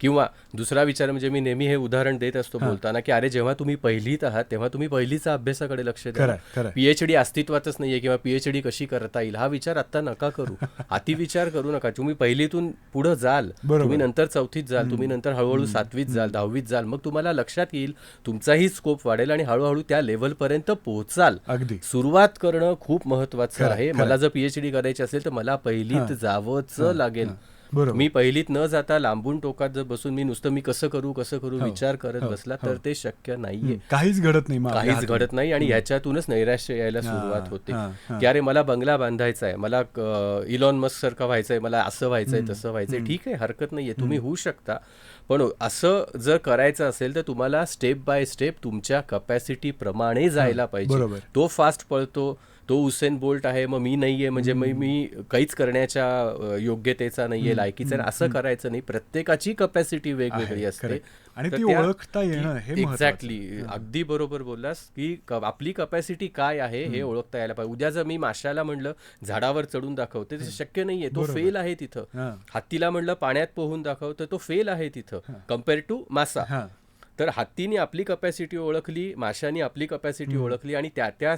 किंवा दुसरा विचार म्हणजे मी नेहमी हे उदाहरण देत असतो बोलताना की अरे जेव्हा तुम्ही पहिलीत आहात तेव्हा तुम्ही पहिलीचा अभ्यासाकडे लक्ष द्या. पीएचडी अस्तित्वातच नाहीये किंवा पीएचडी कशी करता येईल हा विचार आता नका करू. अतिविचार करू नका. तुम्ही पहिलीतून पुढे जाल. तुम्ही नंतर चौथीत जाल तुम्ही नंतर हळूहळू सातवीत जाल दहावीत जाल. मग तुम्हाला लक्षात येईल तुमचाही स्कोप वाढेल आणि हळूहळू त्या लेवलपर्यंत पोहोचाल. अगदी. सुरुवात करणं खूप महत्वाचं आहे. मला जर पीएचडी करायची असेल तर मला पहिलीत जावंच लागेल. बरोबर. मी पहिलीत न जाता लांबून टोकात जर बसून मी नुसतं मी कसं करू कसं करू विचार करत बसला तर ते शक्य नाहीये. काहीच घडत नाही काहीच. घडत नाही आणि ह्याच्यातूनच नैराश्य यायला सुरुवात होते. हा, हा. की अरे मला बंगला बांधायचा आहे मला इलॉन मस्क सारखं व्हायचंय मला असं व्हायचंय तसं व्हायचंय. ठीक आहे हरकत नाहीये तुम्ही होऊ शकता. पण असं जर करायचं असेल तर तुम्हाला स्टेप बाय स्टेप तुमच्या कपॅसिटी प्रमाणे जायला पाहिजे. तो फास्ट पळतो तो उसेन बोल्ट आहे मग मी नाहीये. म्हणजे मग मी काहीच करण्याच्या योग्यतेचा नाहीये लायकीचा नाही, असं करायचं नाही. प्रत्येकाची कपॅसिटी वेगवेगळी आहे, असते. आणि ती ओळखता येणं हे. एक्झॅक्टली अगदी बरोबर बोललास की आपली कपॅसिटी काय आहे हे ओळखता यायला पाहिजे. उद्या जर मी माशाला म्हणलं झाडावर चढून दाखवते ते शक्य नाहीये. तो फेल आहे तिथं. हत्तीला म्हणलं पाण्यात पोहून दाखव तर तो फेल आहे तिथं. कंपेअर टू मासा. तर हत्तीने आपली कपॅसिटी ओळखली माशाने आपली कपॅसिटी ओळखली आणि त्या त्या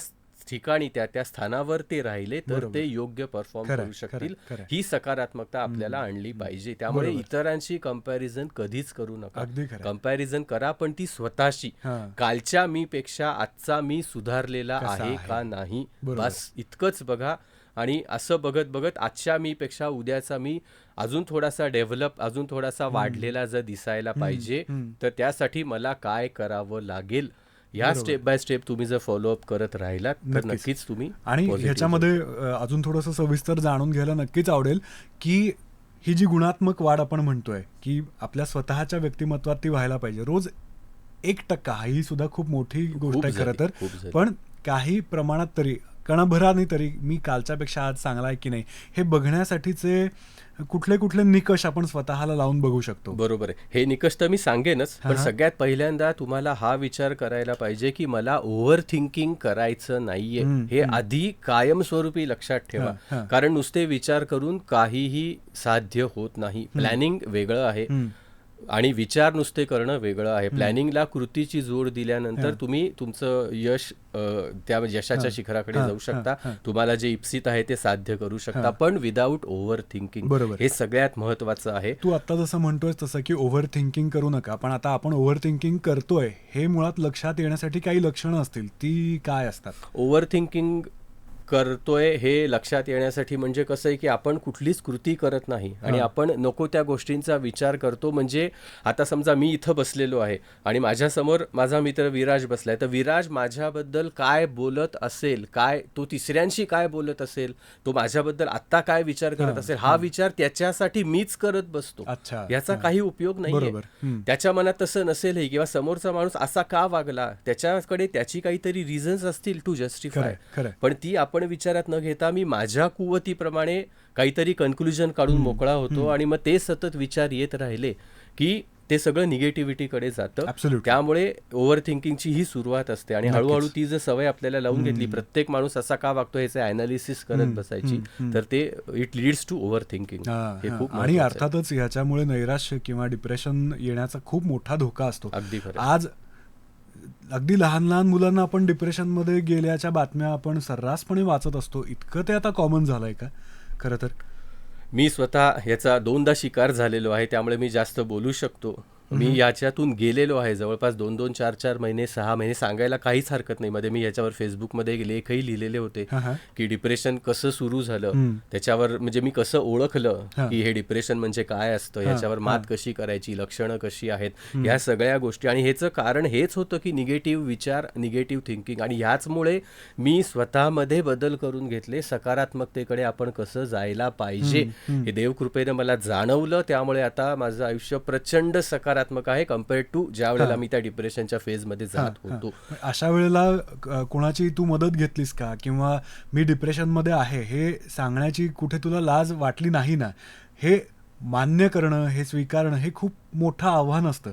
ठिकाणी त्या त्या स्थानावर ते राहिले तर ते योग्य परफॉर्म करू शकतील. ही सकारात्मकता आपल्याला आणली पाहिजे. त्यामुळे इतरांशी कंपॅरिझन कधीच करू नका. कंपॅरिझन करा पण ती स्वतःशी. कालच्या मी पेक्षा आजचा मी सुधारलेला आहे? का नाही. बस इतकंच बघा. आणि असं बघत बघत आजच्या मी पेक्षा उद्याचा मी अजून थोडासा डेव्हलप अजून थोडासा वाढलेला जर दिसायला पाहिजे तर त्यासाठी मला काय करावं लागेल? ह्या स्टेप बाय स्टेप तुम्ही जर फॉलोअप करत राहिलात तर नक्कीच. तुम्ही आणि ह्याच्यामध्ये अजून थोडंसं सविस्तर जाणून घ्यायला नक्कीच आवडेल की ही जी गुणात्मक वाढ आपण म्हणतोय की आपल्या स्वतःच्या व्यक्तिमत्वात ती व्हायला पाहिजे रोज एक टक्का ही सुद्धा खूप मोठी गोष्ट आहे खरं तर. पण काही प्रमाणात तरी कणाभराने तरी मी कालच्यापेक्षा आज चांगला आहे की नाही हे बघण्यासाठीचे कुठले कुठले निकष आपण स्वतःला लावून बघू शकतो. बरोबर आहे. हे निकष तर मी सांगेनच पण. सगळ्यात पहिल्यांदा तुम्हाला हा विचार करायला पाहिजे की मला ओव्हर थिंकिंग करायचं नाहीये. हे आधी कायमस्वरूपी लक्षात ठेवा. कारण नुसते विचार करून काहीही साध्य होत नाही. प्लॅनिंग वेगळं आहे. आणि विचार नुसते करणं वेगळं आहे. प्लॅनिंगला कृतीची जोड दिल्यानंतर तुम्ही तुमचं यश त्या यशाच्या शिखराकडे जाऊ शकता. तुम्हाला जे इप्सित आहे ते साध्य करू शकता. पण विदाऊट ओव्हर थिंकिंग बरोबर. हे सगळ्यात महत्वाचं आहे. तू आता जसं म्हणतोय तसं की ओव्हर थिंकिंग करू नका. पण आता आपण ओव्हर थिंकिंग करतोय हे मुळात लक्षात येण्यासाठी काही लक्षणं असतील. ती काय असतात? ओव्हर थिंकिंग करतोय हे लक्षात येण्यासाठी म्हणजे कसं आहे की आपण कुठलीच कृती करत नाही आणि आपण नको त्या गोष्टींचा विचार करतो म्हणजे आता समजा मी इथं बसलेलो आहे आणि माझ्यासमोर माझा मित्र विराज बसलाय तर विराज माझ्याबद्दल काय बोलत असेल काय तो तिसऱ्यांशी काय बोलत असेल तो माझ्याबद्दल आत्ता काय विचार करत असेल हा विचार त्याच्यासाठी मीच करत बसतो. याचा. काही उपयोग नाहीये. त्याच्या मनात तसं नसेलही किंवा समोरचा माणूस असा का वागला त्याच्याकडे त्याची काहीतरी रिझन्स असतील टू जस्टिफाय. पण ती आपण विचारात न घेता मी माझ्या कुवतीप्रमाणे काहीतरी कन्क्लुजन काढून मोकळा होतो आणि मग ते सतत विचार येत राहिले की ते सगळं निगेटिव्हिटीकडे जातं. त्यामुळे ओव्हर थिंकिंगची ही सुरुवात असते. आणि हळूहळू ती जर सवय आपल्याला लावून घेतली प्रत्येक माणूस असा का वागतो ह्याचे अनालिसिस करत बसायची तर ते it leads to overthinking हा. खूप आणि. अर्थातच ह्याच्यामुळे नैराश्य किंवा डिप्रेशन येण्याचा खूप मोठा धोका असतो. अगदी. आज अगदी लहान लहान मुलांना आपण डिप्रेशनमध्ये गेल्याच्या बातम्या आपण सर्रासपणे वाचत असतो. इतकं ते आता कॉमन झालंय का? खरं तर. मी स्वतः याचा दोनदा शिकार झालेलो आहे त्यामुळे मी जास्त बोलू शकतो. मी याच्यातून गेलेलो आहे. जवळपास दोन दोन चार चार महिने सहा महिने सांगायला काहीच हरकत नाही. मध्ये मी याच्यावर फेसबुकमध्ये लेखही लिहिलेले होते. की डिप्रेशन कसं सुरू झालं. त्याच्यावर म्हणजे मी कसं ओळखलं. की हे डिप्रेशन म्हणजे काय असतं? याच्यावर मात कशी करायची? लक्षणं कशी आहेत? ह्या सगळ्या गोष्टी. आणि ह्याचं कारण हेच होतं की निगेटिव्ह विचार निगेटिव्ह थिंकिंग आणि ह्याचमुळे मी स्वतःमध्ये बदल करून घेतले. सकारात्मकतेकडे आपण कसं जायला पाहिजे? हे देवकृपेनं मला जाणवलं. त्यामुळे आता माझं आयुष्य प्रचंड सकारात्मक आहे कम्पेअर्ड टू ज्या वेळेला मी त्या डिप्रेशनच्या फेजमध्ये जात होतो. अशा वेळेला कोणाची तू मदत घेतलीस का? किंवा मी डिप्रेशनमध्ये आहे हे सांगण्याची कुठे तुला लाज वाटली नाही ना? हे मान्य करणं हे स्वीकारणं हे खूप मोठं आव्हान असतं.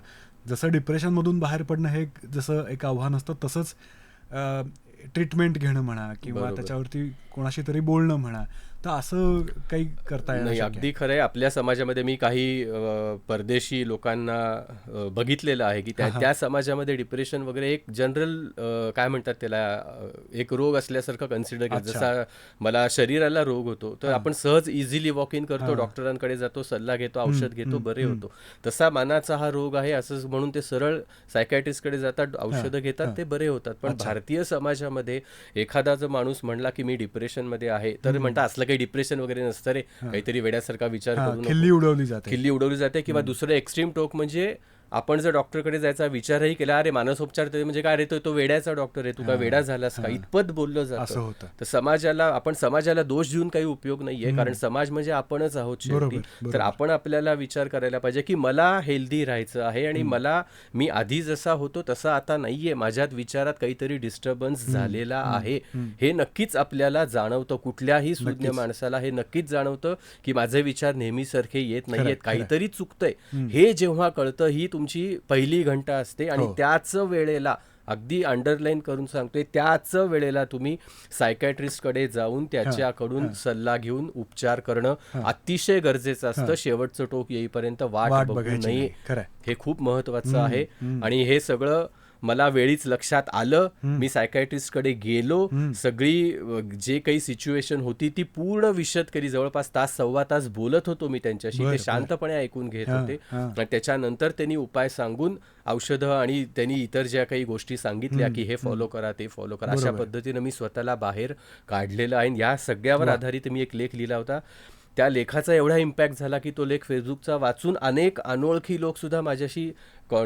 जसं डिप्रेशनमधून बाहेर पडणं हे जसं एक आव्हान असतं तसंच ट्रीटमेंट घेणं म्हणा किंवा. त्याच्यावरती कोणाशी तरी बोलणं म्हणा. तर असं काही करता येणं नाही अगदी खरं आहे. आपल्या समाजामध्ये मी काही परदेशी लोकांना बघितलेलं आहे की त्या त्या समाजामध्ये डिप्रेशन वगैरे एक जनरल काय म्हणतात त्याला एक रोग असल्यासारखं कन्सिडर केलं. जसा मला शरीराला रोग होतो तर आपण सहज इझिली वॉक इन करतो डॉक्टरांकडे जातो सल्ला घेतो औषध घेतो बरे होतो. तसा मनाचा हा रोग आहे असं म्हणून ते सरळ सायकॅट्रिस्टकडे जातात औषधं घेतात ते बरे होतात. पण भारतीय समाजामध्ये एखादा जर माणूस म्हणला की मी डिप्रेशनमध्ये आहे तर म्हणतात असलं काही डिप्रेशन वगैरे नसतं रे. काहीतरी वेड्यासारखा विचार करू नको. खिल्ली उडवली जाते. खिल्ली उडवली जाते किंवा दुसरं एक्स्ट्रीम टोक म्हणजे आपण जर डॉक्टरकडे जायचा विचारही केला अरे मानसोपचार ते म्हणजे काय रे? तो तो वेड्याचा डॉक्टर आहे तू काय वेडा झालास का? इतपत बोललं असं जातं होतं. तर समाजाला आपण समाजाला दोष देऊन काही उपयोग नाहीये कारण समाज म्हणजे आपणच आहोत शेवटी. तर आपण आपल्याला विचार करायला पाहिजे की मला हेल्दी राहायचं आहे आणि मला मी आधी जसा होतो तसा आता नाहीये. माझ्यात विचारात काहीतरी डिस्टर्बन्स झालेला आहे. हे नक्कीच आपल्याला जाणवतं. कुठल्याही सुज्ञ माणसाला हे नक्कीच जाणवतं की माझे विचार नेहमीसारखे येत नाहीयेत. काहीतरी चुकतंय. हे जेव्हा कळतं ही तुमची पहिली घंटा असते आणि त्याच वेळेला अगदी अंडरलाईन करून सांगतोय त्याच वेळेला तुम्ही सायकॅट्रिस्टकडे जाऊन त्याच्याकडून सल्ला घेऊन उपचार करणं अतिशय गरजेचं असतं. शेवटचं टोक येईपर्यंत वाट बघू नये. हे खूप महत्वाचं आहे. आणि हे सगळं मला वेळीच लक्षात आलं. मी सायकॅट्रिस्टकडे गेलो. सगळी जे काही सिच्युएशन होती ती पूर्ण विशद केली जवळपास तास सव्वा तास बोलत होतो मी त्यांच्याशी. ते शांतपणे ऐकून घेत होते. आणि त्याच्यानंतर त्यांनी उपाय सांगून औषधं आणि त्यांनी इतर ज्या काही गोष्टी सांगितल्या की हे फॉलो करा ते फॉलो करा. अशा पद्धतीनं मी स्वतःला बाहेर काढलेलं आहे. आणि या सगळ्यावर आधारित मी एक लेख लिहिला होता. त्या लेखाचा एवढा इम्पॅक्ट झाला की तो लेख फेसबुकचा वाचून अनेक अनोळखी लोक सुद्धा माझ्याशी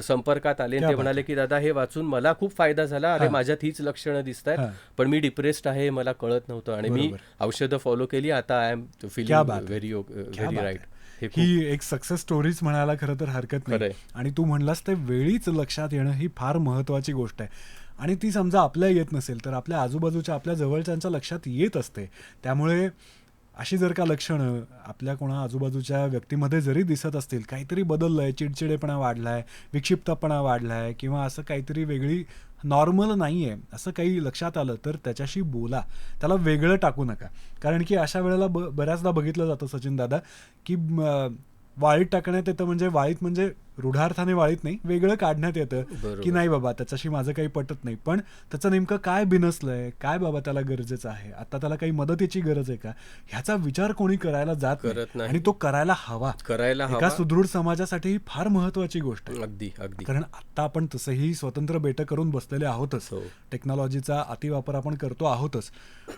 संपर्कात आले ते म्हणाले की दादा हे वाचून मला खूप फायदा झाला अरे माझ्यात हीच लक्षणं दिसत आहेत पण मी डिप्रेस्ड आहे हे मला कळत नव्हतं आणि मी औषधं फॉलो केली. आता आय एम फिलिंग है. व्हेरी व्हेरी राईट है. एक सक्सेस स्टोरीज म्हणायला खरं तर हरकत नाही. आणि तू म्हणलास ते वेळीच लक्षात येणं ही फार महत्वाची गोष्ट आहे. आणि ती समजा आपल्या येत नसेल तर आपल्या आजूबाजूच्या आपल्या जवळच्यांच्या लक्षात येत असते. त्यामुळे अशी जर का लक्षणं आपल्या कोणा आजूबाजूच्या व्यक्तीमध्ये जरी दिसत असतील काहीतरी बदललं आहे चिडचिडेपणा वाढला आहे विक्षिप्तपणा वाढला आहे किंवा असं काहीतरी वेगळी नॉर्मल नाही आहे असं काही लक्षात आलं तर त्याच्याशी बोला. त्याला वेगळं टाकू नका. कारण की अशा वेळेला ब बऱ्याचदा बघितलं जातं सचिन दादा की वाळीत टाकण्यात येतं म्हणजे वाळीत म्हणजे रूढार्थाने वाळीत नाही वेगळं काढण्यात येतं. की नाही बाबा त्याच्याशी माझं काही पटत नाही. पण त्याचं नेमकं काय बिनसलंय काय बाबा त्याला गरजेचं आहे? आता त्याला काही मदतीची गरज आहे का? ह्याचा विचार कोणी करायला जात करत नाही. आणि तो करायला हवा. करायला एका सुदृढ समाजासाठी ही फार महत्वाची गोष्ट आहे. अगदी अगदी. कारण आता आपण तसंही स्वतंत्र बेट करून बसलेले आहोतच. हो. टेक्नॉलॉजीचा अतिवापर आपण करतो आहोतच.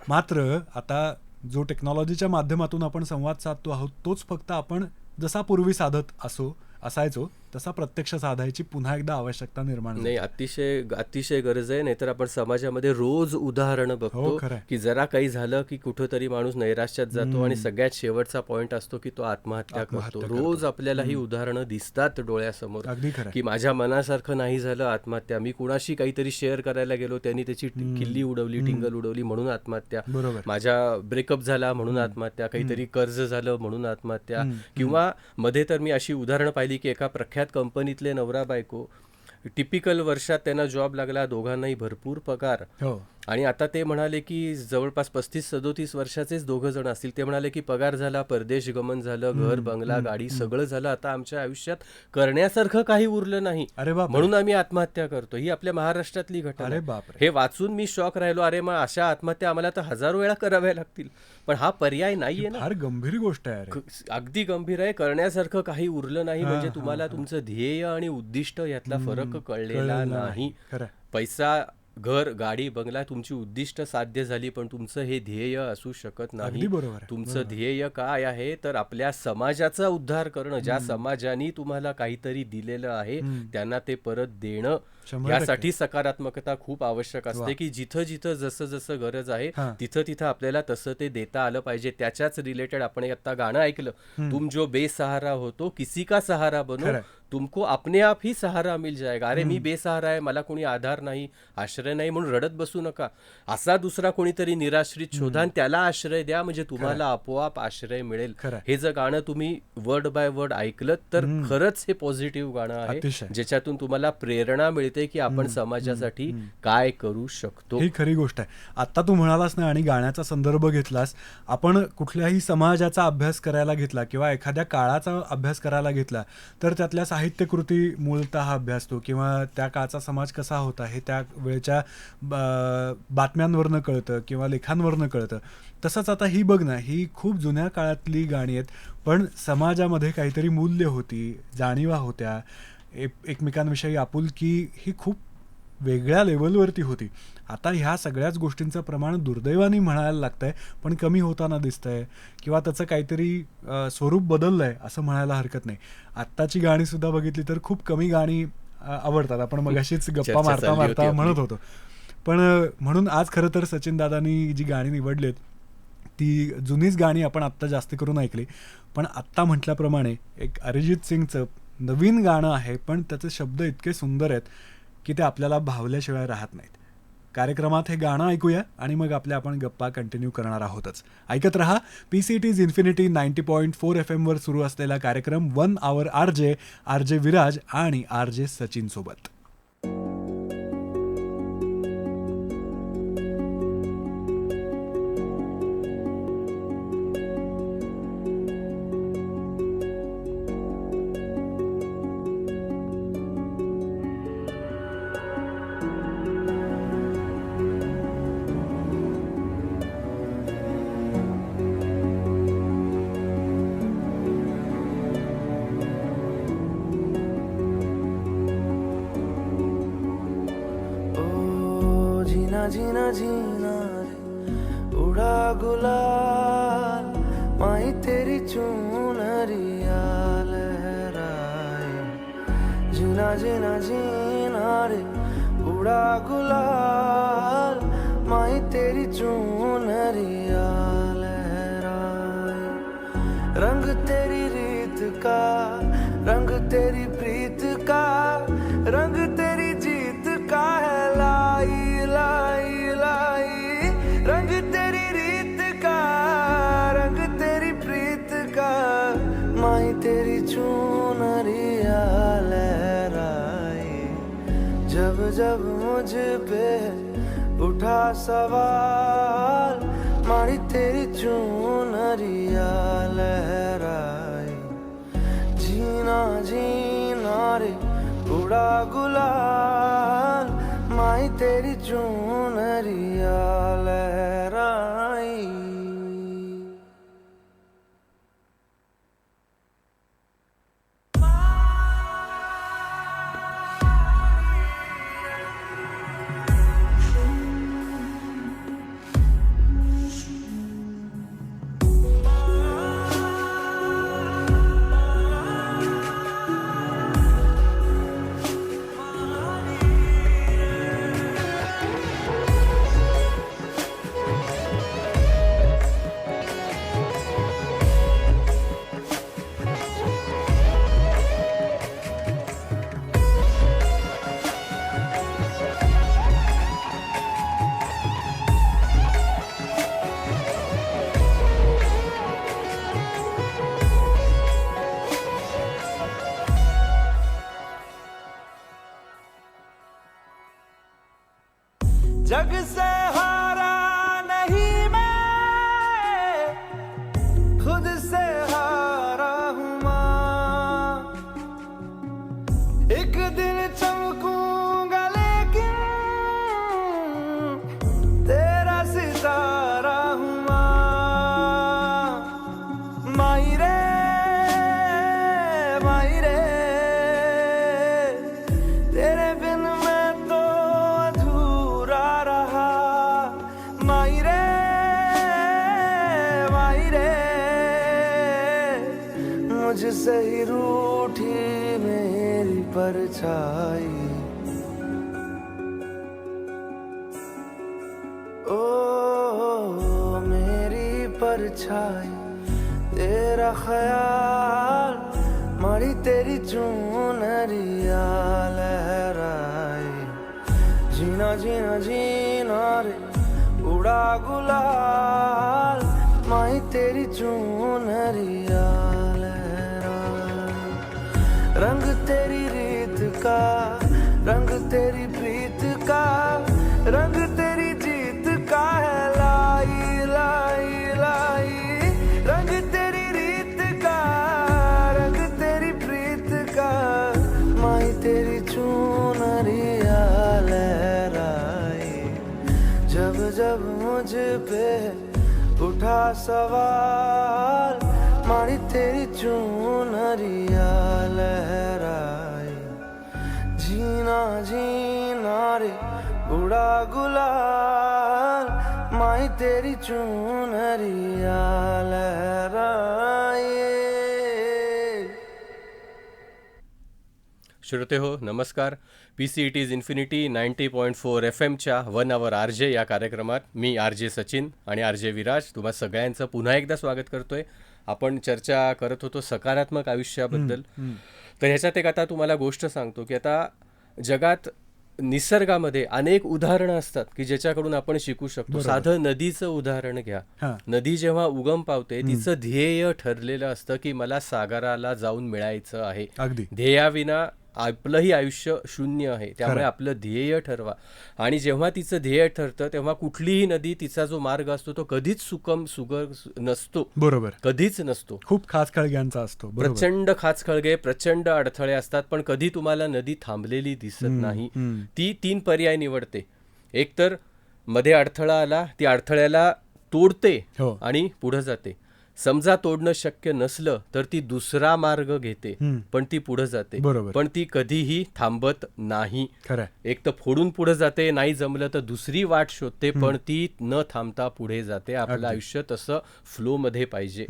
मात्र आता जो टेक्नॉलॉजीच्या माध्यमातून आपण संवाद साधतो आहोत तोच फक्त आपण जसा पूर्वी साधत असो असायचो तसा प्रत्यक्ष साधायची पुन्हा एकदा आवश्यकता निर्माण. नाही अतिशय अतिशय गरज आहे नाहीतर आपण समाजामध्ये रोज उदाहरणं बघतो हो, खरंय. की जरा काही झालं की कुठंतरी माणूस नैराश्यात जातो आणि सगळ्यात शेवटचा पॉइंट असतो की तो आत्महत्या करतो. रोज आपल्याला ही उदाहरणं दिसतात डोळ्यासमोर की माझ्या मनासारखं नाही झालं आत्महत्या. मी कुणाशी काहीतरी शेअर करायला गेलो त्यांनी त्याची किल्ली उडवली टिंगल उडवली म्हणून आत्महत्या. माझ्या ब्रेकअप झाला म्हणून आत्महत्या. काहीतरी कर्ज झालं म्हणून आत्महत्या. किंवा मध्ये तर मी अशी उदाहरणं पाहिली की एका प्रख्यात कंपनीतले नवरा बायको टिपिकल वर्षात त्यांना जॉब लागला दोघांनाही भरपूर पगार. हो. आणि आता ते म्हणाले की जवळपास पस्तीस सदोतीस वर्षाचेच दोघं जण असतील. ते म्हणाले की पगार झाला परदेश गमन झालं घर बंगला गाडी सगळं झालं. आता आमच्या आयुष्यात करण्यासारखं काही उरलं नाही. अरे बाप म्हणून आम्ही आत्महत्या करतो. ही आपल्या महाराष्ट्रातली घटना अरे. बापरे. हे वाचून मी शॉक राहिलो. अरे मग अशा आत्महत्या आम्हाला तर हजारो वेळा कराव्या लागतील. पण हा पर्याय नाहीये ना. फार गंभीर गोष्ट आहे अगदी गंभीर आहे. करण्यासारखं काही उरलं नाही. म्हणजे तुम्हाला तुमचं ध्येय आणि उद्दिष्ट यातला फरक कळलेला कळलं नाही. पैसा घर गाडी बंगला तुमची उद्दिष्ट साध्य झाली पण तुमचं हे ध्येय असू शकत नाही. बरोबर. तुमचं ध्येय काय आहे? तर आपल्या समाजाचा उद्धार करणं. ज्या समाजाने तुम्हाला काहीतरी दिलेलं आहे त्यांना ते परत देणं. यासाठी सकारात्मकता खूप आवश्यक असते की जिथं जिथं जसं जसं गरज आहे. तिथं तिथं आपल्याला तसं ते देता आलं पाहिजे. त्याच्याच रिलेटेड आपण आता गाणं ऐकलं. तुम जो बेसहारा होतो किसी का सहारा बनो. तुमको अपने आप ही सहारा मिल जाएगा. अरे मी बेसहारा आहे मला कोणी आधार नाही आश्रय नाही म्हणून रडत बसू नका. असा दुसरा कोणीतरी निराश्रित शोधा आणि त्याला आश्रय द्या म्हणजे तुम्हाला आपोआप आश्रय मिळेल. हे जर गाणं तुम्ही वर्ड बाय वर्ड ऐकलं तर खरंच हे पॉझिटिव्ह गाणं आहे. ज्याच्यातून तुम्हाला प्रेरणा मिळते. की आपण समाजासाठी काय करू शकतो? ही खरी गोष्ट आहे. आता तू म्हणालास ना आणि गाण्याचा संदर्भ घेतलास आपण कुठल्याही समाजाचा अभ्यास करायला घेतला किंवा एखाद्या काळाचा अभ्यास करायला घेतला तर त्यातल्या साहित्यकृती मूलतः अभ्यासतो किंवा त्या काळचा समाज कसा होता हे त्या वेळच्या बातम्यांवरनं कळतं किंवा लेखांवरनं कळतं. तसंच आता ही बघ ना ही खूप जुन्या काळातली गाणी आहेत पण समाजामध्ये काहीतरी मूल्य होती जाणीवा होत्या एक एकमेकांविषयी आपुलकी ही खूप वेगळ्या लेवलवरती होती. आता ह्या सगळ्याच गोष्टींचं प्रमाण दुर्दैवाने म्हणायला लागतंय पण कमी होताना दिसतंय किंवा त्याचं काहीतरी स्वरूप बदललंय असं म्हणायला हरकत नाही. आत्ताची गाणी सुद्धा बघितली तर खूप कमी गाणी आवडतात. आपण मगाशीच गप्पा चर्चा मारता मारता. म्हणत होतो. पण म्हणून आज खरं तर सचिन दादानी जी गाणी निवडलीत ती जुनीच गाणी आपण आत्ता जास्त करून ऐकली. पण आत्ता म्हटल्याप्रमाणे एक अरिजित सिंगचं नवीन गाणं आहे पण त्याचे शब्द इतके सुंदर आहेत की ते आपल्याला भावल्याशिवाय राहत नाहीत. कार्यक्रमात हे गाणं ऐकूया आणि मग आपल्या आपण गप्पा कंटिन्यू करणार आहोतच. ऐकत रहा P C T's infinity ninety point four F एमवर सुरू असलेला कार्यक्रम one hour R J R J Viraj आणि आर जे सचिनसोबत चून चूनरिया लहराए रंग तेरी रीत का रंग तेरी प्रीत का रंग तेरी जीत का है लाई लाई लाई। रंग तेरी रीत का रंग तेरी प्रीत का माई तेरी चूनरिया लहराए जब जब मुझ पे उठा सवाल मारी तेरी चूनरिया लहराए जीना जीना रे उड़ा गुलाल माई तेरी चूनरिया ख्याल मारी तेरी चूनरिया लहराए जीना जीना जीना रे उड़ा गुलाल माई तेरी चूनरिया लहराए रंग तेरी रीत का रंग तेरी उठा सवाल मारी तेरी चूनरिया लहराए जीना जीना रे उड़ा गुलाल माई तेरी चूनरिया लहराए श्रोते हो. नमस्कार. P C it is infinity ninety point four F एमच्या वन आवर आर जे या कार्यक्रमात मी आर जे सचिन आणि आर जे विराज तुम्हा सगळ्यांचं पुन्हा एकदा स्वागत करतोय. आपण चर्चा करत होतो सकारात्मक आयुष्याबद्दल. तर ह्याच्यात एक आता तुम्हाला गोष्ट सांगतो की आता जगात निसर्गामध्ये अनेक उदाहरणं असतात की ज्याच्याकडून आपण शिकू शकतो. साधं नदीचं उदाहरण घ्या. नदी जेव्हा उगम पावते तिचं ध्येय ठरलेलं असतं की मला सागराला जाऊन मिळायचं आहे. ध्येयाविना आपलंही आयुष्य शून्य आहे. त्यामुळे आपलं ध्येय ठरवा. आणि जेव्हा तिचं ध्येय ठरतं तेव्हा कुठलीही नदी तिचा जो मार्ग असतो तो कधीच सुकम सुगर नसतो. बरोबर. कधीच नसतो. खूप खास खळग्यांचा असतो. प्रचंड खाचखळगे प्रचंड अडथळे असतात पण कधी तुम्हाला नदी थांबलेली दिसत नाही. ती तीन पर्याय निवडते. एक तर मध्ये अडथळा आला ती अडथळ्याला तोडते हो. आणि पुढे जाते. समजा तोडणं शक्य नसलं तर ती दुसरा मार्ग घेते. पण ती पुढे जाते बरोबर. पण ती कधीही थांबत नाही एक तर फोडून पुढे जाते नाही जमलं तर दुसरी वाट शोधते पण ती न थांबता पुढे जाते आपलं आयुष्य तसं फ्लो मध्ये पाहिजे.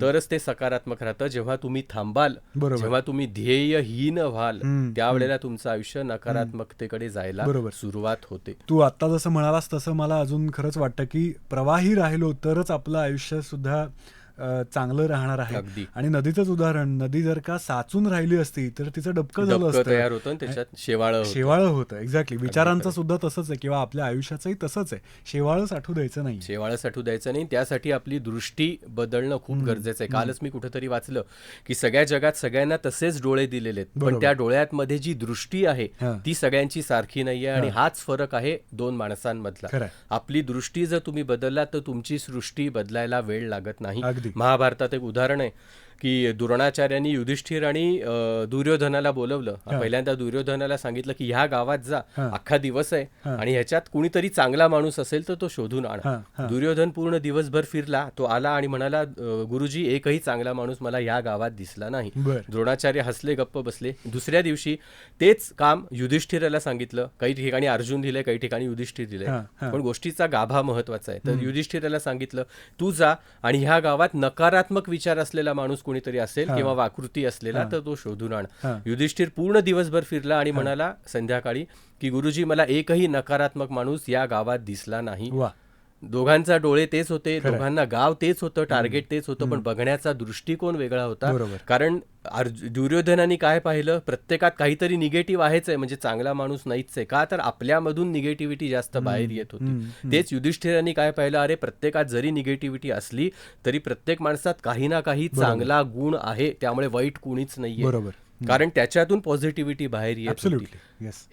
तरच ते सकारात्मक राहतं जेव्हा तुम्ही थांबाल. जेव्हा तुम्ही ध्येयहीन व्हाल त्यावेळेला तुमचं आयुष्य नकारात्मकतेकडे जायला बरोबर. सुरुवात होते तू आत्ता जसं म्हणालास तसं मला अजून खरंच वाटतं की प्रवाही राहिलो तरच आपलं आयुष्य सुद्धा चांगलं राहणार आहे. अगदी. आणि नदीचंच उदाहरण नदी जर का साचून राहिली असती तर तिचं डबकं झालं असतं. तयार होतं आणि त्याच्यात शेवाळ. शेवाळं होतं एक्झॅक्टली विचारांचं सुद्धा तसंच आहे किंवा आपल्या आयुष्याचंही तसंच आहे. शेवाळं साठू द्यायचं नाही शेवाळं साठू द्यायचं नाही. त्यासाठी आपली दृष्टी बदलणं खूप गरजेचं आहे. कालच मी कुठेतरी वाचलं की सगळ्या जगात सगळ्यांना तसेच डोळे दिलेले आहेत. पण. त्या डोळ्यात मध्ये जी दृष्टी आहे. ती सगळ्यांची सारखी नाहीये आणि हाच फरक आहे दोन माणसांमधला. आपली दृष्टी जर तुम्ही बदललात तर तुमची सृष्टी बदलायला वेळ लागत नाही. अगदी. महाभारतात एक उदाहरण आहे. की द्रोणाचार्यांनी युधिष्ठिर आणि दुर्योधनाला बोलवलं. पहिल्यांदा दुर्योधनाला सांगितलं की ह्या गावात जा. अख्खा दिवस आहे. आणि ह्याच्यात कुणीतरी चांगला माणूस असेल तर तो शोधून आणा. दुर्योधन पूर्ण दिवसभर फिरला तो आला आणि म्हणाला "अं, गुरुजी एकही चांगला माणूस मला या गावात दिसला नाही. द्रोणाचार्य हसले गप्प बसले. दुसऱ्या दिवशी तेच काम युधिष्ठिराला सांगितलं. काही ठिकाणी अर्जुन दिले काही ठिकाणी युधिष्ठिर दिले. पण गोष्टीचा गाभा महत्त्वाचा आहे. तर युधिष्ठिराला सांगितलं तू जा आणि ह्या गावात नकारात्मक विचार असलेला माणूस कोणीतरी असेल किंवा वाकृती असलेला तर तो शोधून आण. युधिष्ठिर पूर्ण दिवसभर फिरला आणि म्हणाला संध्याकाळी की गुरुजी मला एकही नकारात्मक माणूस या गावात दिसला नाही. दोघांचा डोळे तेच होते दोघांना गाव तेच होतं टार्गेट तेच होतं पण बघण्याचा दृष्टिकोन वेगळा होता. बरोबर. कारण दुर्योधनाने काय पाहिलं? प्रत्येकात काहीतरी निगेटिव्ह आहेच आहे म्हणजे चांगला माणूस नाहीच आहे. का तर आपल्यामधून निगेटिव्हिटी जास्त बाहेर येत होती. तेच युधिष्ठिरांनी काय पाहिलं? अरे प्रत्येकात जरी निगेटिव्हिटी असली तरी प्रत्येक माणसात काही ना काही चांगला गुण आहे त्यामुळे वाईट कुणीच नाहीये. बरोबर. कारण त्याच्यातून पॉझिटिव्हिटी बाहेर येत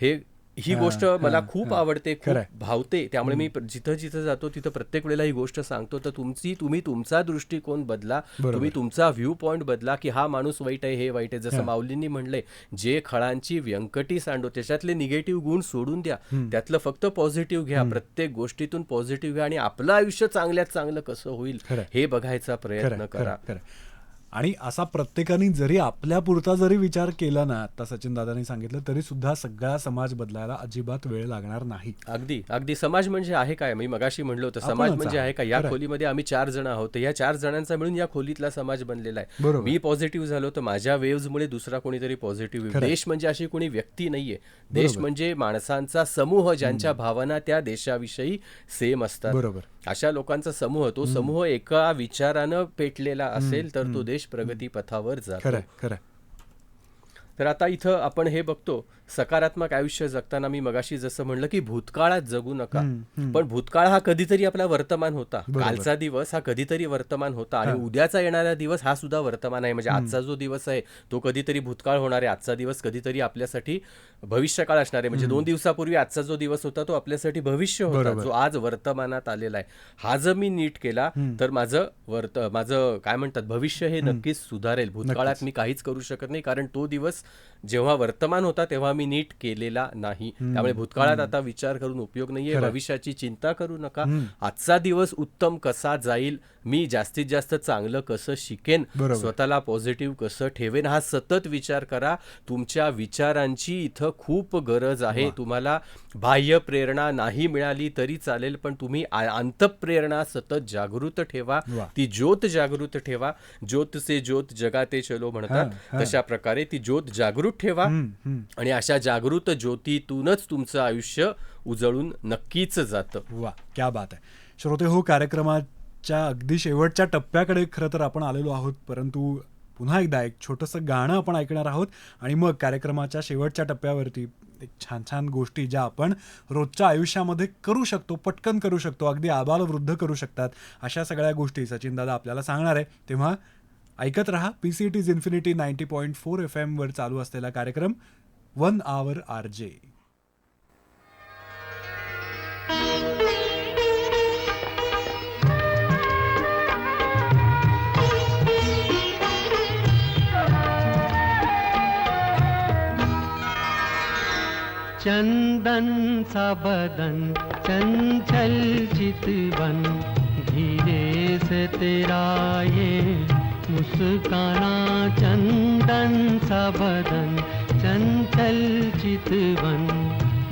हे ही गोष्ट मला खूप आवडते. खूप भावते. त्यामुळे मी जिथं जिथं जातो तिथं प्रत्येक वेळेला ही गोष्ट सांगतो. तर तुमची तुम्ही तुमचा दृष्टिकोन बदला. तुम्ही तुमचा व्ह्यू पॉइंट बदला की हा माणूस वाईट आहे हे वाईट आहे. जसं माऊलींनी म्हणलंय जे खळांची व्यंकटी सांडो त्याच्यातले निगेटिव्ह गुण सोडून द्या. त्यातलं फक्त पॉझिटिव्ह घ्या. प्रत्येक गोष्टीतून पॉझिटिव्ह घ्या आणि आपलं आयुष्य चांगल्यात चांगलं कसं होईल. हे बघायचा प्रयत्न करा. आणि असा प्रत्येकाने जरी आपल्या पुरता जरी विचार केला ना आता सचिन दादांनी सांगितलं तरी सुद्धा सगळा समाज बदलायला अजिबात वेळ लागणार नाही अगदी अगदी समाज म्हणजे आहे काय मी मगाशी म्हणलो होतं समाज म्हणजे. आहे का या. खोलीमध्ये आम्ही चार जण आहोत या चार जणांचा मिळून या खोलीतला समाज बनलेला आहे. मी पॉझिटिव्ह झालो तर माझ्या वेव्हजमुळे दुसरा कोणीतरी पॉझिटिव्ह. देश म्हणजे अशी कोणी व्यक्ती नाहीये देश म्हणजे माणसांचा समूह ज्यांच्या भावना त्या देशाविषयी सेम असतात बरोबर. अशा लोकांचा समूह तो समूह एका विचारानं पेटलेला असेल तर तो देश प्रगती पथावर जातो. तर आता इथं आपण हे बघतो. सकारात्मक आयुष्य जगताना मी मगाशी जसं म्हणलं की भूतकाळात जगू नका. पण भूतकाळ हा कधीतरी आपला वर्तमान होता. कालचा दिवस हा कधीतरी वर्तमान होता आणि उद्याचा येणारा दिवस हा सुद्धा वर्तमान आहे. म्हणजे आजचा जो दिवस आहे तो कधीतरी भूतकाळ होणार आहे. आजचा दिवस कधीतरी आपल्यासाठी भविष्यकाळ असणार आहे. म्हणजे दोन दिवसापूर्वी आजचा जो दिवस होता तो आपल्यासाठी भविष्य होता. जो आज वर्तमानात आलेला आहे. हा जर मी नीट केला तर माझं वर्त माझं काय म्हणतात भविष्य हे नक्कीच सुधारेल. भूतकाळात मी काहीच करू शकत नाही. कारण तो दिवस जेव्हा वर्तमान होता तेव्हा मी नीट केलेला नाही. त्यामुळे भूतकाळात आता विचार करून उपयोग नाहीये. भविष्याची चिंता करू नका. आजचा दिवस उत्तम कसा जाईल मी जास्तीत जास्त चांगलं कसं शिकेन. स्वतःला पॉझिटिव्ह कसं ठेवेन हा सतत विचार करा. तुमच्या विचारांची इथं खूप गरज आहे. तुम्हाला बाह्य प्रेरणा नाही मिळाली तरी चालेल पण तुम्ही अंतप्रेरणा सतत जागृत ठेवा. ती ज्योत जागृत ठेवा. ज्योत से ज्योत जगाते चलो म्हणतात. तशा प्रकारे ती ज्योत जागृत ठेवा. आणि अशा जागृत ज्योतीतूनच तुमचं आयुष्य उजळून नक्कीच जातं. वा क्या बात आहे. श्रोते हो कार्यक्रमाच्या अगदी शेवटच्या टप्प्याकडे खरं तर आपण आलेलो आहोत परंतु पुन्हा एकदा एक छोटंसं गाणं आपण ऐकणार आहोत आणि मग कार्यक्रमाच्या शेवटच्या टप्प्यावरती एक छान छान गोष्टी ज्या आपण रोजच्या आयुष्यामध्ये करू शकतो पटकन करू शकतो अगदी आबालवृद्ध करू शकतात अशा सगळ्या गोष्टी सचिन दादा आपल्याला सांगणार आहे. तेव्हा ऐकत रहा P C T's infinity ninety point four F एमवर चालू असलेला कार्यक्रम. वन आवर आर जे चंदन सा बदन, चंचल चितवन धीरे से तेरा ये मुस्काना चंदन सा बदन चंचल चितवन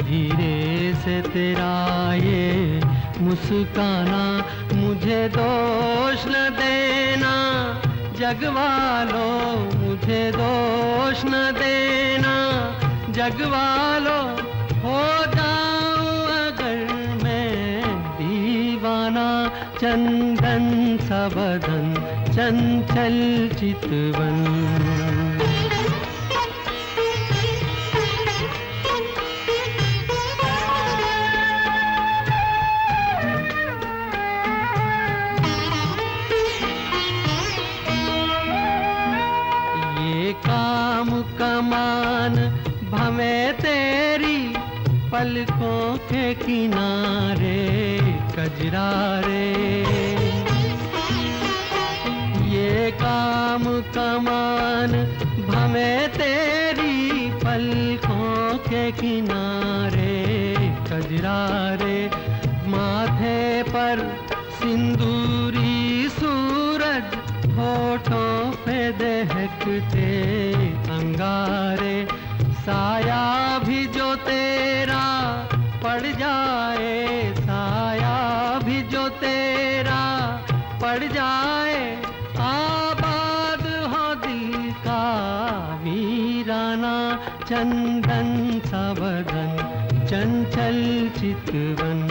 धीरे से तेरा ये मुस्काना मुझे दोष न देना। जगवालो मुझे दोष न देना। जगवालो हो जाऊं अगर मैं दीवाना। चंदन सबदन चंचल चितवन पलकों के किनारे कजरा रे ये काम कमान भवे तेरी पलकों के किनारे कजरा रे माथे पर सिंदूरी सूरज, होठों पे दहकते अंगारे। साया भी जो तेरा पड़ जाए साया भी जो तेरा पड़ जाए आबाद हो दिल का वीराना चंदन सा चंचल चितवन।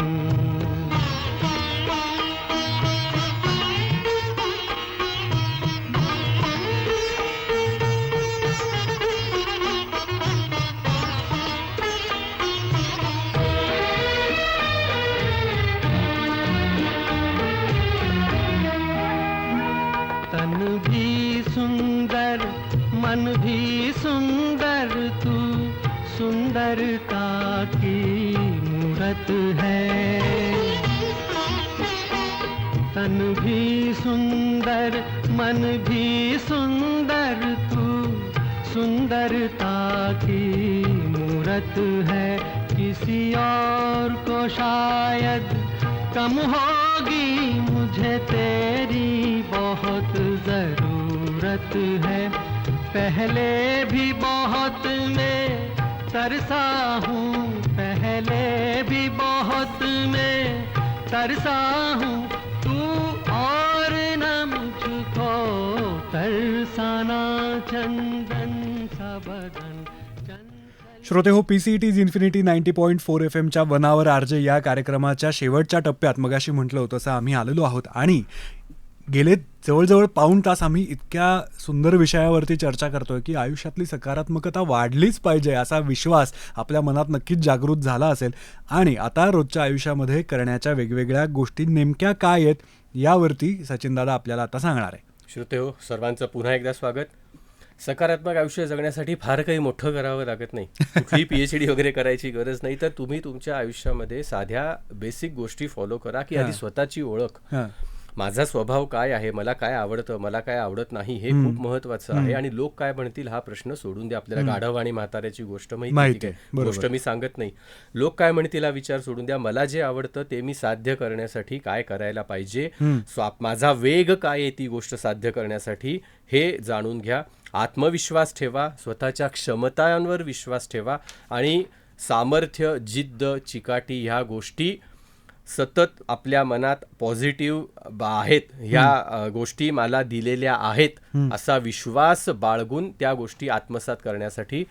सुंदर मन भी सुंदर तू। सुंदरता की मूरत है किसी और को शायद। कम होगी मुझे तेरी बहुत जरूरत है। पहले भी बहुत मैं तरसा हूँ पहले भी बहुत मैं तरसा हूँ। बदन श्रोते हो P C T's Infinity ninety point four F एमच्या वनावर आरजे या कार्यक्रमाच्या शेवटच्या टप्प्यात मगाशी म्हटलं होतं तसं आम्ही आलेलो आहोत. आणि गेले जवळजवळ पाऊण तास आम्ही इतक्या सुंदर विषयावरती चर्चा करतोय की आयुष्यातली सकारात्मकता वाढलीच पाहिजे असा विश्वास आपल्या मनात नक्कीच जागृत झाला असेल. आणि आता रोजच्या आयुष्यामध्ये करण्याच्या वेगवेगळ्या गोष्टी नेमक्या काय आहेत यावरती सचिनदादा आपल्याला आता सांगणार आहे. श्रोते हो सर्वांचं पुन्हा एकदा स्वागत. सकारात्मक आयुष्य जगण्यासाठी फार काही मोठं करावं लागत नाही. कुठली पीएच डी वगैरे करायची गरज नाही. तर तुम्ही तुमच्या आयुष्यामध्ये साध्या बेसिक गोष्टी फॉलो करा की आधी स्वतःची ओळख. माझा स्वभाव काय आहे? मला काय आवडतं? मला काय आवडत नाही? हे खूप महत्वाचं आहे. आणि लोक काय म्हणतील? हा प्रश्न सोडून द्या. आपल्याला गाढव आणि म्हाताऱ्याची गोष्ट माहिती. गोष्ट मी सांगत नाही. लोक काय म्हणतील? हा विचार सोडून द्या. मला जे आवडतं ते मी साध्य करण्यासाठी काय करायला पाहिजे? माझा वेग काय आहे ती गोष्ट साध्य करण्यासाठी? हे जाणून घ्या. आत्मविश्वास ठेवा. स्वतःच्या क्षमतांवर विश्वास ठेवा. आणि सामर्थ्य जिद्द चिकाटी ह्या गोष्टी सतत आपल्या मनात पॉझिटिव्ह आहेत. ह्या गोष्टी मला दिलेल्या आहेत असा विश्वास बाळगून त्या गोष्टी आत्मसात करण्यासाठी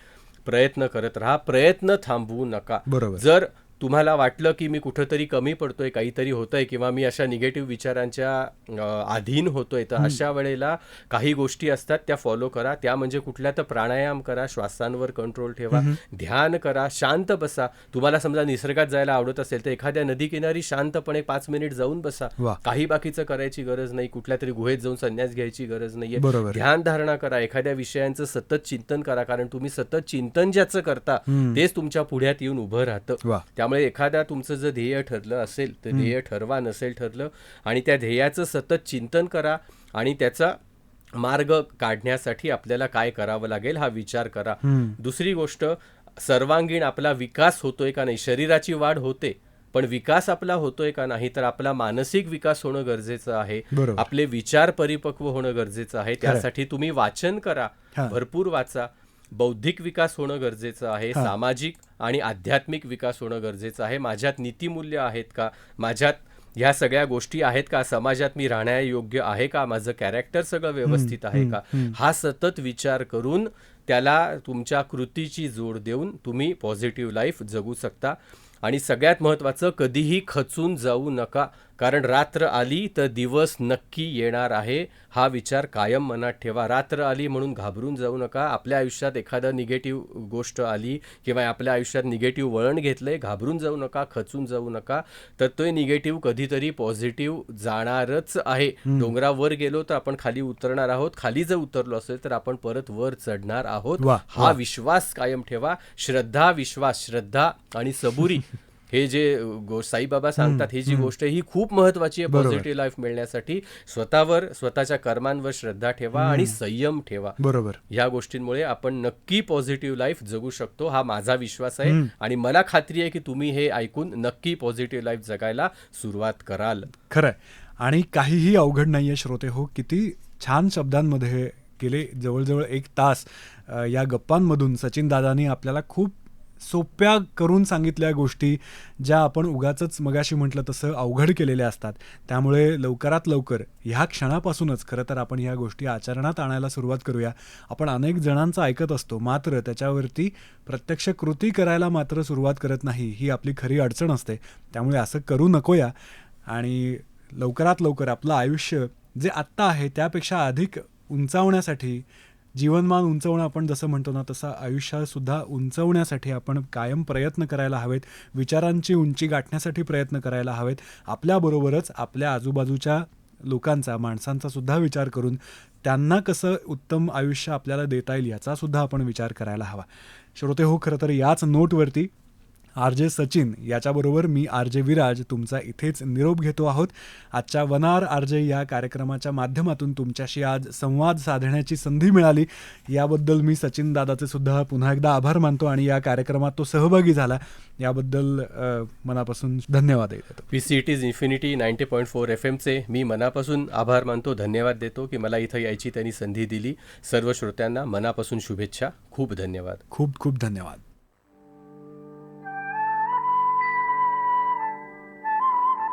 प्रयत्न करत राहा. प्रयत्न थांबवू नका. बरोबर. जर तुम्हाला वाटलं की मी कुठंतरी कमी पडतोय काहीतरी होतंय किंवा मी अशा निगेटिव्ह विचारांच्या अधीन होतोय तर अशा वेळेला काही गोष्टी असतात त्या फॉलो करा. त्या म्हणजे कुठल्या तर प्राणायाम करा श्वासांवर कंट्रोल ठेवा ध्यान करा शांत बसा. तुम्हाला समजा निसर्गात जायला आवडत असेल तर एखाद्या नदी किनारी शांतपणे पाच मिनिट जाऊन बसा. काही बाकीचं करायची गरज नाही कुठल्या तरी गुहेत जाऊन संन्यास घ्यायची गरज नाहीये. ध्यान धारणा करा एखाद्या विषयांचं सतत चिंतन करा कारण तुम्ही सतत चिंतन ज्याचं करता तेच तुमच्या पुढ्यात येऊन उभं राहतं. त्यामुळे एखाद्या तुमचं जर ध्येय ठरलं असेल तर ध्येय ठरवा नसेल ठरलं आणि त्या ध्येयाचं सतत चिंतन करा आणि त्याचा मार्ग काढण्यासाठी आपल्याला काय करावं लागेल हा विचार करा. दुसरी गोष्ट सर्वांगीण आपला विकास होतोय का नाही? शरीराची वाढ होते पण विकास आपला होतोय का नाही? तर आपला मानसिक विकास होणं गरजेचं आहे. आपले विचार परिपक्व होणं गरजेचं आहे. त्यासाठी तुम्ही वाचन करा. भरपूर वाचा. बौद्धिक विकास होणं गरजेचं आहे सामाजिक आणि आध्यात्मिक विकास होणं गरजेचं आहे. माझ्यात नीतिमूल्य आहेत का? माझ्यात ह्या सगळ्या गोष्टी आहेत का? समाजात मी राहण्यायोग्य आहे का? माझं कॅरेक्टर सगळं व्यवस्थित आहे का? हा सतत विचार करून त्याला तुमच्या कृतीची जोड देऊन तुम्ही पॉझिटिव्ह लाईफ जगू शकता. आणि सगळ्यात महत्त्वाचं कधीही खचून जाऊ नका. कारण रात्र आली तर दिवस नक्की येणार आहे हा विचार कायम मनात ठेवा. रात्र आली म्हणून घाबरून जाऊ नका. आपल्या आयुष्यात एखादं निगेटिव्ह गोष्ट आली किंवा आपल्या आयुष्यात निगेटिव्ह वळण घेतलंय घाबरून जाऊ नका खचून जाऊ नका. तर तो निगेटिव्ह कधीतरी पॉझिटिव्ह जाणारच आहे. डोंगरावर गेलो तर आपण खाली उतरणार आहोत. खाली जर उतरलो असेल तर आपण परत वर चढणार आहोत. हा विश्वास कायम ठेवा. श्रद्धा विश्वास श्रद्धा आणि सबुरी. हे जे साईबाबा सांगतात ही जी गोष्ट आहे ही खूप महत्वाची आहे पॉझिटिव्ह लाईफ मिळण्यासाठी. स्वतःवर स्वतःच्या कर्मांवर श्रद्धा ठेवा आणि संयम ठेवा. बरोबर. या गोष्टींमुळे आपण नक्की पॉझिटिव्ह लाईफ जगू शकतो हा माझा विश्वास आहे आणि मला खात्री आहे की तुम्ही हे ऐकून नक्की पॉझिटिव्ह लाईफ जगायला सुरुवात कराल. खरंय आणि काहीही अवघड नाहीये श्रोते हो किती छान शब्दांमध्ये गेले जवळजवळ एक तास या गप्पांमधून सचिन दादानी आपल्याला खूप सोप्या करून सांगितल्या गोष्टी ज्या आपण उगाच मगाशी म्हटलं तसं अवघड केलेल्या असतात. त्यामुळे लवकरात लवकर ह्या क्षणापासूनच खरं तर आपण ह्या गोष्टी आचरणात आणायला सुरुवात करूया. आपण अनेक जणांचं ऐकत असतो मात्र त्याच्यावरती प्रत्यक्ष कृती करायला मात्र सुरुवात करत नाही ही आपली खरी अडचण असते. त्यामुळे असं करू नकोया आणि लवकरात लवकर आपलं आयुष्य जे आत्ता आहे त्यापेक्षा अधिक उंचावण्यासाठी जीवनमान उंचवणं आपण जसं म्हणतो ना तसं आयुष्यसुद्धा उंचवण्यासाठी आपण कायम प्रयत्न करायला हवेत. विचारांची उंची गाठण्यासाठी प्रयत्न करायला हवेत. आपल्याबरोबरच आपल्या आजूबाजूच्या लोकांचा माणसांचा सुद्धा विचार करून त्यांना कसं उत्तम आयुष्य आपल्याला देता येईल याचासुद्धा आपण विचार करायला हवा. श्रोते हो खरं तर याच नोटवरती आर जे सचिन याच्याबरोबर मी आर जे विराज तुमचा इथेच निरोप घेतो आहोत. आजच्या वनार आर जे या कार्यक्रमाच्या माध्यमातून तुमच्याशी आज संवाद साधण्याची संधी मिळाली. याबद्दल मी सचिन दादाचे सुद्धा पुन्हा एकदा आभार मानतो आणि या कार्यक्रमात तो सहभागी झाला. याबद्दल मनापासून धन्यवाद देतो. P C it is Infinity ninety point four F एमचे मी मनापासून आभार मानतो धन्यवाद देतो की मला इथं यायची त्यांनी संधी दिली. सर्व श्रोत्यांना मनापासून शुभेच्छा. खूप धन्यवाद. खूप खूप धन्यवाद.